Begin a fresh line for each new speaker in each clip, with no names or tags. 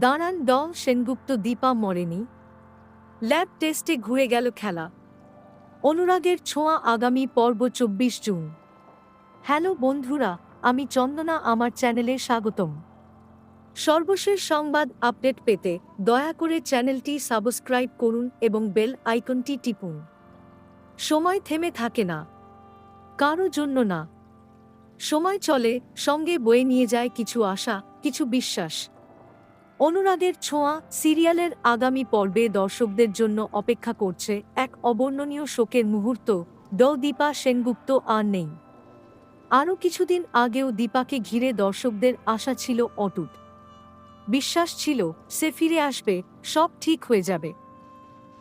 দাঁড়ান ড সেনগুপ্ত দীপা মরেনি। ল্যাব টেস্টে ঘুরে গেল খেলা। অনুরাগের ছোঁয়া আগামী পর্ব চব্বিশ জুন। হ্যালো বন্ধুরা, আমি চন্দনা, আমার চ্যানেলে স্বাগতম। সর্বশেষ সংবাদ আপডেট পেতে দয়া করে চ্যানেলটি সাবস্ক্রাইব করুন এবং বেল আইকনটি টিপুন। সময় থেমে থাকে না। কারও জন্য না। সময় চলে, সঙ্গে বয়ে নিয়ে যায় কিছু আশা, কিছু বিশ্বাস। অনুরাগের ছোঁয়া সিরিয়ালের আগামী পর্বে দর্শকদের জন্য অপেক্ষা করছে এক অবর্ণনীয় শোকের মুহূর্ত। ড দীপা সেনগুপ্ত আর নেই। আরও কিছুদিন আগেও দীপাকে ঘিরে দর্শকদের আশা ছিল অটুট। বিশ্বাস ছিল, সে ফিরে আসবে, সব ঠিক হয়ে যাবে।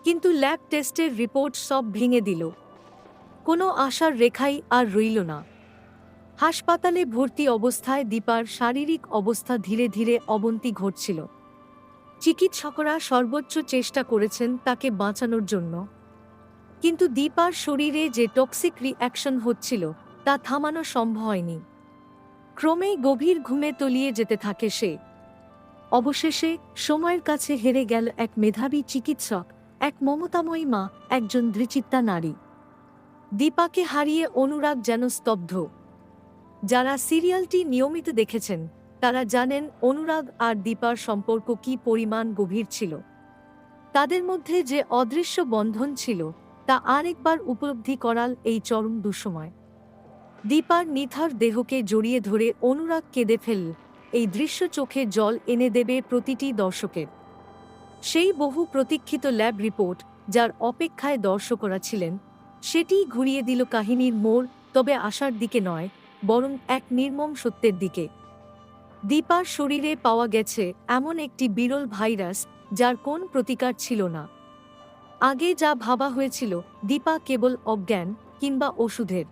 কিন্তু ল্যাব টেস্টের রিপোর্ট সব ভেঙে দিল। কোনো আশার রেখাই আর রইল না। হাসপাতালে ভর্তি অবস্থায় দীপার শারীরিক অবস্থা ধীরে ধীরে অবনতি ঘটছিল। চিকিৎসকরা সর্বোচ্চ চেষ্টা করেছেন তাকে বাঁচানোর জন্য। কিন্তু দীপার শরীরে যে টক্সিক রিঅ্যাকশন হচ্ছিল, তা থামানো সম্ভব হয়নি। ক্রমেই গভীর ঘুমে তলিয়ে যেতে থাকে সে। অবশেষে সময়ের কাছে হেরে গেল এক মেধাবী চিকিৎসক, এক মমতাময়ী মা, একজন দৃচিত্তা নারী। দীপাকে হারিয়ে অনুরাগ যেন স্তব্ধ। যারা সিরিয়ালটি নিয়মিত দেখেছেন, তারা জানেন অনুরাগ আর দীপার সম্পর্ক কি পরিমাণ গভীর ছিল। তাদের মধ্যে যে অদৃশ্য বন্ধন ছিল, তা আরেকবার উপলব্ধি করাল এই চরম দুঃসময়। দীপার নিথার দেহকে জড়িয়ে ধরে অনুরাগ কেঁদে ফেলল এই দৃশ্য চোখে জল এনে দেবে প্রতিটি দর্শকের। সেই বহু প্রতীক্ষিত ল্যাব রিপোর্ট, যার অপেক্ষায় দর্শকরা ছিলেন, সেটিই ঘুরিয়ে দিল কাহিনীর মোড়, তবে আসার দিকে নয় বরং এক নির্মম সত্যের দিকে। দীপার শরীরে পাওয়া গেছে এমন একটি বিরল ভাইরাস যার কোন প্রতিকার ছিল না। আগে যা ভাবা হয়েছিল, দীপা কেবল অজ্ঞান কিংবা ওষুধের।